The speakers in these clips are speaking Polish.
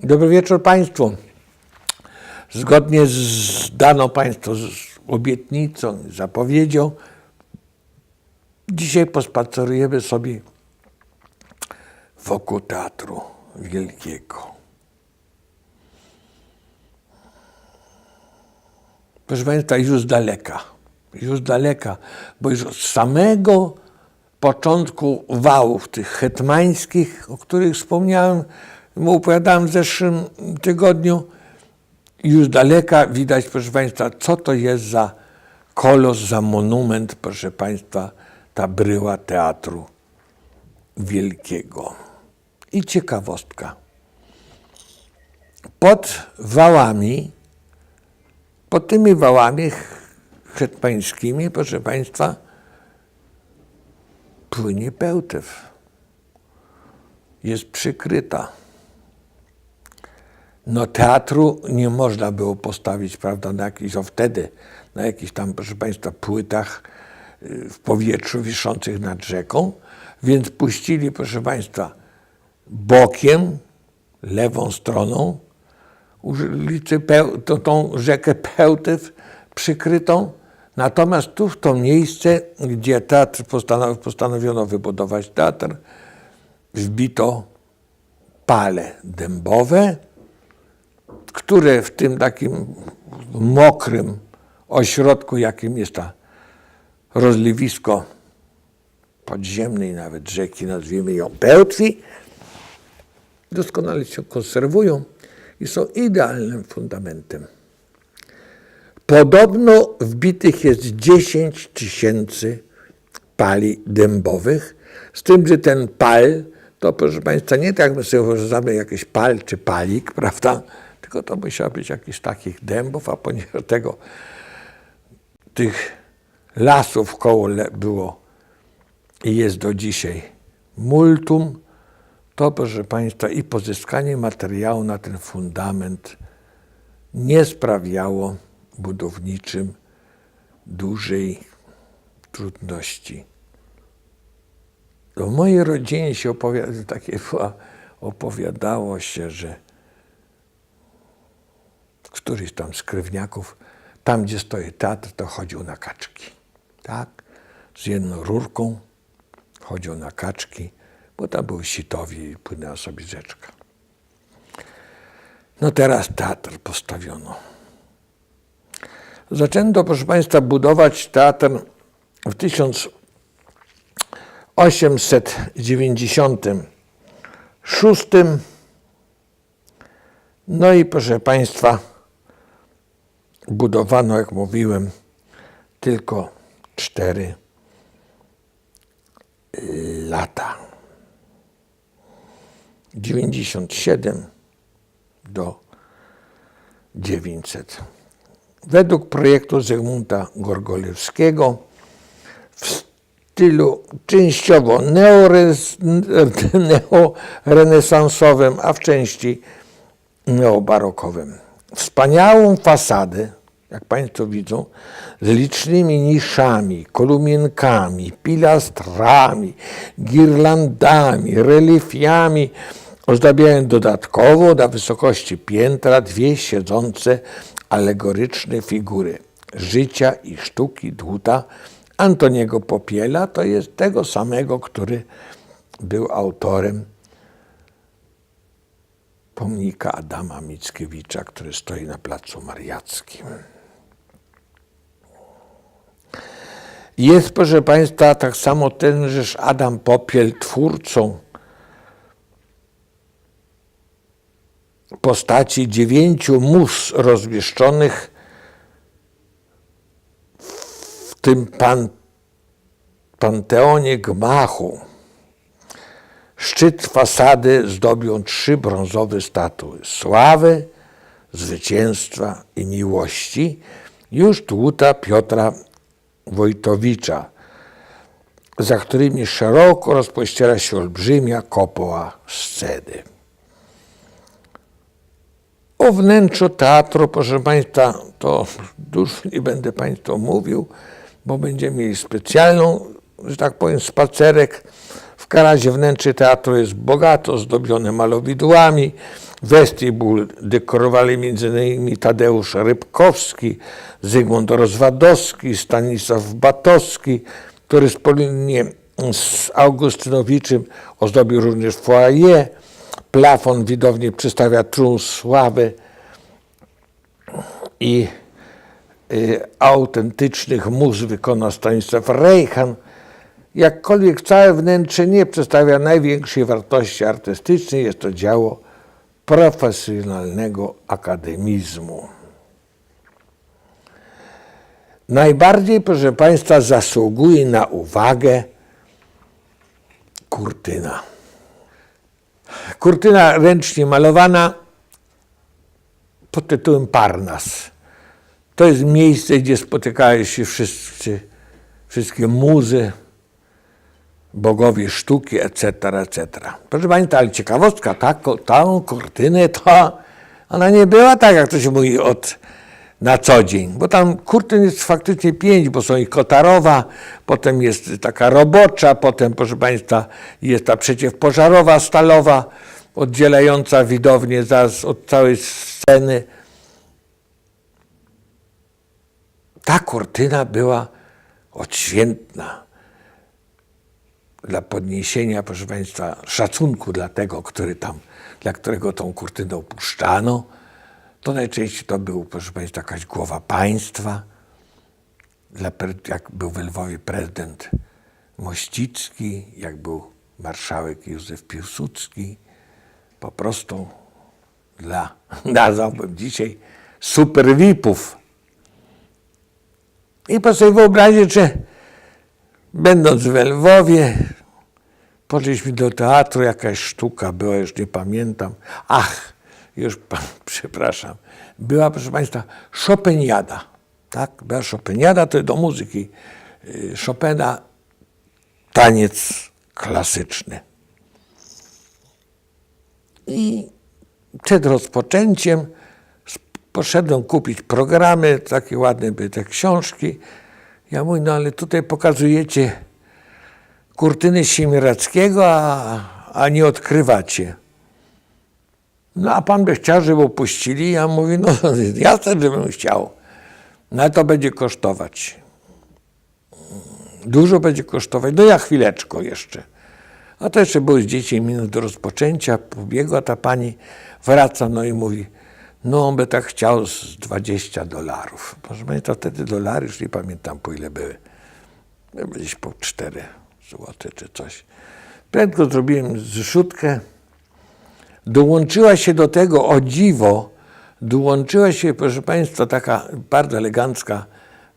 Dobry wieczór Państwu. Zgodnie z daną Państwu obietnicą, zapowiedzią, dzisiaj pospacerujemy sobie wokół Teatru Wielkiego. Proszę Państwa, już z daleka, już z daleka, bo już od samego początku wałów tych hetmańskich, o których wspomniałem, mu opowiadałem w zeszłym tygodniu, już daleka widać, proszę Państwa, co to jest za kolos, za monument, proszę Państwa, ta bryła Teatru Wielkiego. I ciekawostka. Pod wałami, pod tymi wałami hetmańskimi, proszę Państwa, płynie pełtew. Jest przykryta. No teatru nie można było postawić, prawda, na jakiś, o wtedy, na jakichś tam, proszę Państwa, płytach y, w powietrzu wiszących nad rzeką, więc puścili, proszę Państwa, bokiem, lewą stroną ulicy, to, tą rzekę Pełtew przykrytą, natomiast tu w to miejsce, gdzie teatr postanow, postanowiono wybudować teatr, wbito pale dębowe, które w tym takim mokrym ośrodku, jakim jest ta rozlewisko podziemnej nawet rzeki, nazwijmy ją Pełtwi, doskonale się konserwują i są idealnym fundamentem. Podobno wbitych jest 10 tysięcy pali dębowych, z tym, że ten pal to, proszę Państwa, nie tak my sobie wyobrażamy jakiś pal czy palik, prawda, tylko to musiał być jakiś takich dębów, a ponieważ tego tych lasów koło było i jest do dzisiaj multum, to proszę Państwa i pozyskanie materiału na ten fundament nie sprawiało budowniczym dużej trudności. W mojej rodzinie się opowiada, takie opowiadało się, że któryś tam z krewniaków, tam gdzie stoi teatr, to chodził na kaczki. Tak? Z jedną rurką chodził na kaczki, bo tam były sitowi i płynęła sobie rzeczka. No teraz teatr postawiono. Zaczęto, proszę Państwa, budować teatr w 1896. No i proszę Państwa, budowano, jak mówiłem, tylko cztery lata. 97 do 900. Według projektu Zygmunta Gorgolewskiego w stylu częściowo neorenesansowym, a w części neobarokowym. Wspaniałą fasadę, jak Państwo widzą, z licznymi niszami, kolumienkami, pilastrami, girlandami, relifiami ozdabiają dodatkowo na wysokości piętra dwie siedzące alegoryczne figury życia i sztuki dłuta Antoniego Popiela, to jest tego samego, który był autorem pomnika Adama Mickiewicza, który stoi na Placu Mariackim. Jest, proszę Państwa, tak samo tenżeż Adam Popiel twórcą postaci dziewięciu mus rozmieszczonych w tym pan, panteonie gmachu. Szczyt fasady zdobią trzy brązowe statuły sławy, zwycięstwa i miłości, już tłuta Piotra Wojtowicza, za którymi szeroko rozpościera się olbrzymia kopuła sceny. O wnętrzu teatru, proszę Państwa, to dużo nie będę Państwu mówił, bo będziemy mieli specjalną, że tak powiem, spacerek. W razie wnętrze teatru jest bogato zdobione malowidłami. Westibul dekorowali m.in. Tadeusz Rybkowski, Zygmunt Rozwadowski, Stanisław Batowski, który wspólnie z Augustynowiczem ozdobił również foyer. Plafon widowni przedstawia trun sławy i y, autentycznych mus wykona Stanisław Rejchan. Jakkolwiek całe wnętrze nie przedstawia największej wartości artystycznej, jest to dzieło profesjonalnego akademizmu. Najbardziej, proszę Państwa, zasługuje na uwagę kurtyna. Kurtyna ręcznie malowana pod tytułem Parnas. To jest miejsce, gdzie spotykają się wszyscy, wszystkie muzy, bogowie sztuki, etc., etc. Proszę Państwa, ale ciekawostka, ta, tą kurtynę to ona nie była tak, jak to się mówi, od na co dzień, bo tam kurtyn jest faktycznie pięć, bo są ich kotarowa, potem jest taka robocza, potem, proszę Państwa, jest ta przeciwpożarowa stalowa, oddzielająca widownię zaraz od całej sceny. Ta kurtyna była odświętna dla podniesienia, proszę Państwa, szacunku dla tego, który tam, dla którego tą kurtynę opuszczano. To najczęściej to był, proszę Państwa, jakaś głowa państwa. Dla, jak był w Lwowie prezydent Mościcki, jak był marszałek Józef Piłsudski. Po prostu dla, nazwałbym dzisiaj, super VIP-ów. I po sobie wyobrazić, że będąc w Lwowie, poszliśmy do teatru, jakaś sztuka była, już nie pamiętam. Ach, już przepraszam, była, proszę Państwa, Chopiniada. Tak? Była Chopiniada, to do muzyki y, Chopina taniec klasyczny. I przed rozpoczęciem poszedłem kupić programy, takie ładne były te książki. Ja mówię, no ale tutaj pokazujecie kurtyny Siemirackiego, a, a nie odkrywacie. No a pan by chciał, żeby opuścili? Ja mówię, no jasne, żebym chciał. No ale to będzie kosztować. Dużo będzie kosztować. No ja chwileczkę jeszcze. A to jeszcze było z 10 minut do rozpoczęcia. Pobiegła ta pani, wraca, no i mówi, no on by tak chciał z 20 dolarów. Proszę Państwa, wtedy dolary, już nie pamiętam po ile były. Gdzieś po 4 złote czy coś. Prędko zrobiłem zrzutkę. Dołączyła się do tego, o dziwo, dołączyła się, proszę Państwa, taka bardzo elegancka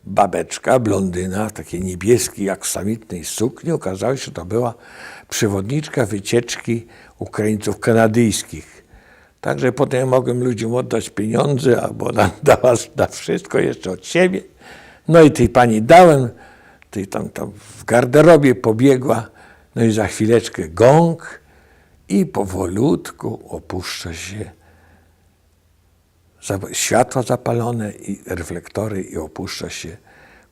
babeczka, blondyna, takiej niebieskiej, aksamitnej sukni. Okazało się, że to była przewodniczka wycieczki Ukraińców kanadyjskich. Także potem mogłem ludziom oddać pieniądze, albo nam dała na wszystko jeszcze od siebie. No i tej pani dałem, tej tam, tam w garderobie pobiegła, no i za chwileczkę gong i powolutku opuszcza się światła zapalone i reflektory i opuszcza się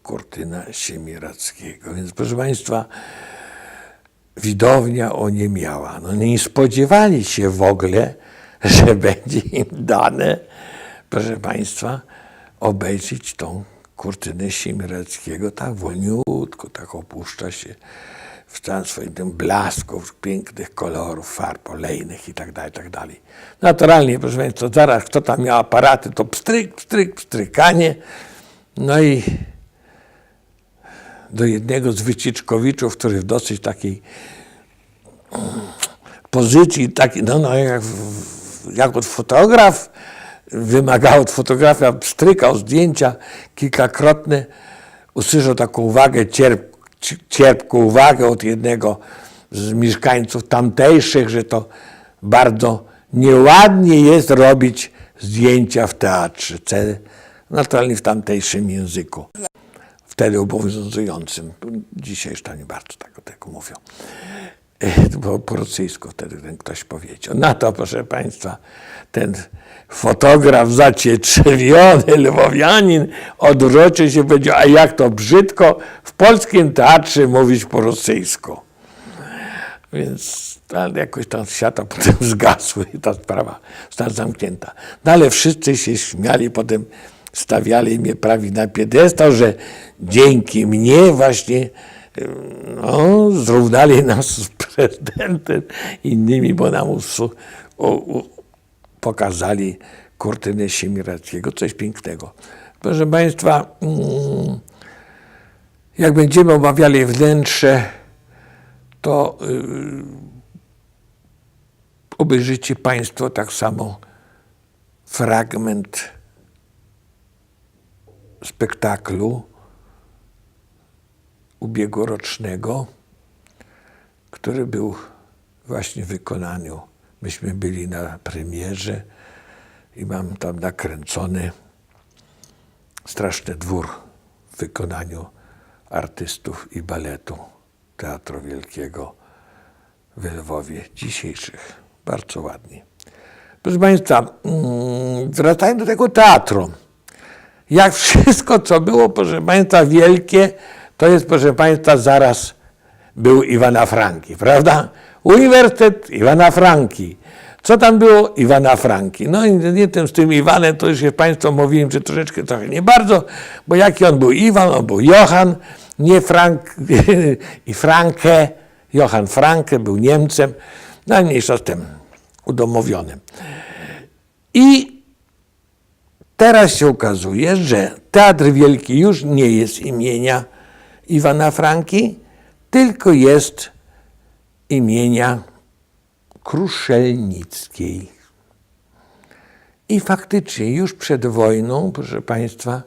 kurtyna Siemirackiego. Więc proszę Państwa, widownia oniemiała. No nie spodziewali się w ogóle, że będzie im dane, proszę Państwa, obejrzeć tą kurtynę Siemirackiego tak wolniutko, tak opuszcza się w całym swoim tym blasku, pięknych kolorów, farb olejnych i tak dalej, tak. Naturalnie, proszę Państwa, zaraz kto tam miał aparaty, to pstryk, pstryk, pstrykanie. No i do jednego z wycieczkowiczów, który w dosyć takiej pozycji, taki, no, no jak, jak od fotograf, wymagał od fotografa, pstrykał zdjęcia kilkakrotne, usłyszał taką uwagę cierp, cierpką uwagę od jednego z mieszkańców tamtejszych, że to bardzo nieładnie jest robić zdjęcia w teatrze, naturalnie w tamtejszym języku, wtedy obowiązującym. Dzisiaj już to nie bardzo tak, tak mówią. Bo po rosyjsku wtedy ten ktoś powiedział. Na to, proszę Państwa, ten fotograf zacietrzewiony, lwowianin, odwrócił się i powiedział, a jak to brzydko w polskim teatrze mówić po rosyjsku. Więc jakoś tam światła potem zgasły i ta sprawa została zamknięta. No ale wszyscy się śmiali, potem stawiali mnie prawie na piedestał, że dzięki mnie właśnie no, zrównali nas z prezydentem innymi, bo nam u, u, pokazali kurtynę Siemirackiego, coś pięknego. Proszę Państwa, mm, jak będziemy omawiali wnętrze, to yy, obejrzycie Państwo tak samo fragment spektaklu ubiegłorocznego, który był właśnie w wykonaniu. Myśmy byli na premierze i mam tam nakręcony straszny dwór w wykonaniu artystów i baletu Teatru Wielkiego w Lwowie dzisiejszych. Bardzo ładnie. Proszę Państwa, mm, wracając do tego teatru. Jak wszystko, co było, proszę Państwa, wielkie, to jest, proszę Państwa, zaraz był Iwana Franki, prawda? Uniwersytet Iwana Franki. Co tam było? Iwana Franki. No i nie tym z tym Iwanem, to już się Państwu mówiłem, że troszeczkę trochę nie bardzo, bo jaki on był Iwan, on był Johan, nie Frank i Franke. Johan Franke był Niemcem, no mniejsza z tym, udomowionym. I teraz się okazuje, że Teatr Wielki już nie jest imienia Iwana Franki, tylko jest imienia Kruszelnickiej. I faktycznie już przed wojną, proszę Państwa,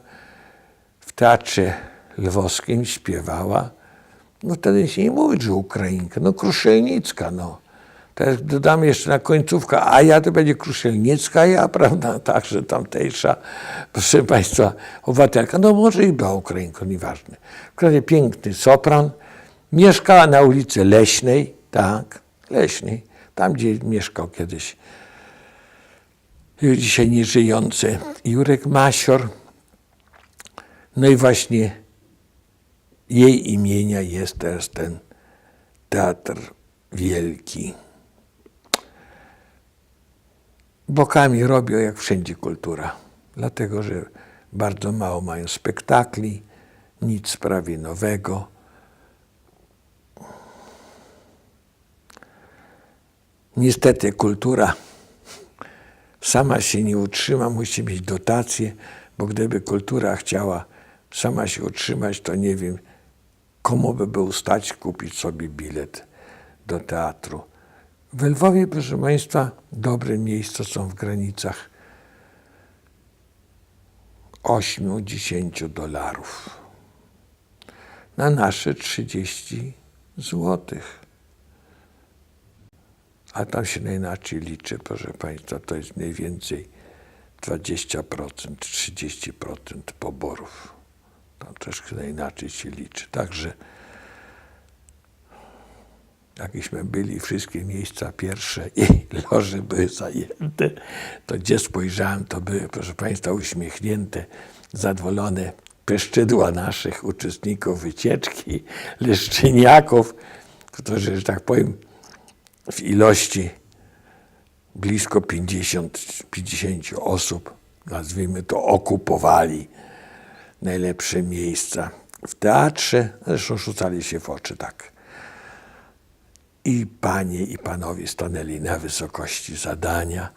w Teatrze Lwowskim śpiewała, no wtedy się nie mówi, że Ukrainka, no Kruszelnicka, no. Teraz dodam jeszcze na końcówkę, a ja to będzie Kruszelnicka, ja, prawda, także tamtejsza, proszę Państwa, obywatelka, no może i była Ukrainką, nieważne. W każdym piękny sopran, mieszkała na ulicy Leśnej, tak, Leśnej, tam gdzie mieszkał kiedyś dzisiaj nieżyjący Jurek Masior. No i właśnie jej imienia jest teraz ten Teatr Wielki. Bokami robią jak wszędzie kultura, dlatego że bardzo mało mają spektakli, nic prawie nowego. Niestety kultura sama się nie utrzyma, musi mieć dotacje, bo gdyby kultura chciała sama się utrzymać, to nie wiem, komu by był stać kupić sobie bilet do teatru. W Lwowie, proszę Państwa, dobre miejsca są w granicach 8-10 dolarów. Na nasze 30 złotych. A tam się najinaczej liczy, proszę Państwa, to jest mniej więcej 20%, 30% poborów. Tam troszkę inaczej się liczy. Także jakbyśmy byli wszystkie miejsca pierwsze i loże były zajęte, to gdzie spojrzałem, to były, proszę Państwa, uśmiechnięte, zadowolone peszczydła naszych uczestników wycieczki, leszczyniaków, którzy, że tak powiem, w ilości blisko 50, 50 osób, nazwijmy to, okupowali najlepsze miejsca w teatrze, zresztą rzucali się w oczy tak. I panie i panowie stanęli na wysokości zadania.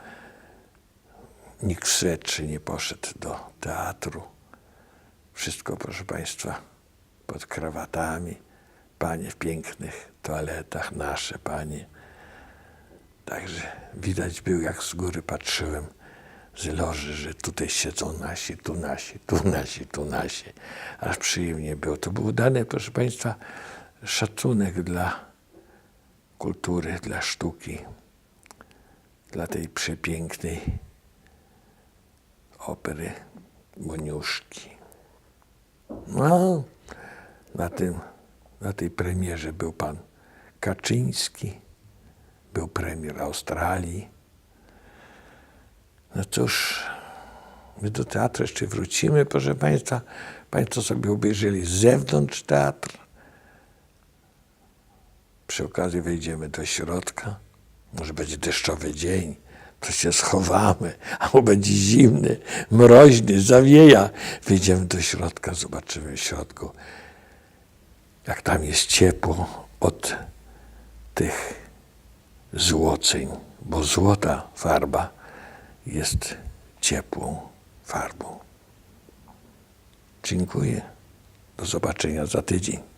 Nikt śledczy nie poszedł do teatru. Wszystko, proszę Państwa, pod krawatami. Panie w pięknych toaletach, nasze panie. Także widać był, jak z góry patrzyłem z loży, że tutaj siedzą nasi, tu nasi, tu nasi, tu nasi. Aż przyjemnie było. To był dany, proszę Państwa, szacunek dla kultury, dla sztuki, dla tej przepięknej opery Moniuszki. No, na, tym, na tej premierze był pan Kaczyński, był premier Australii. No cóż, my do teatru jeszcze wrócimy, proszę Państwa. Państwo sobie obejrzeli z zewnątrz teatr. Przy okazji wejdziemy do środka. Może będzie deszczowy dzień, to się schowamy, albo będzie zimny, mroźny, zawieja. Wejdziemy do środka, zobaczymy w środku, jak tam jest ciepło od tych złoceń, bo złota farba jest ciepłą farbą. Dziękuję. Do zobaczenia za tydzień.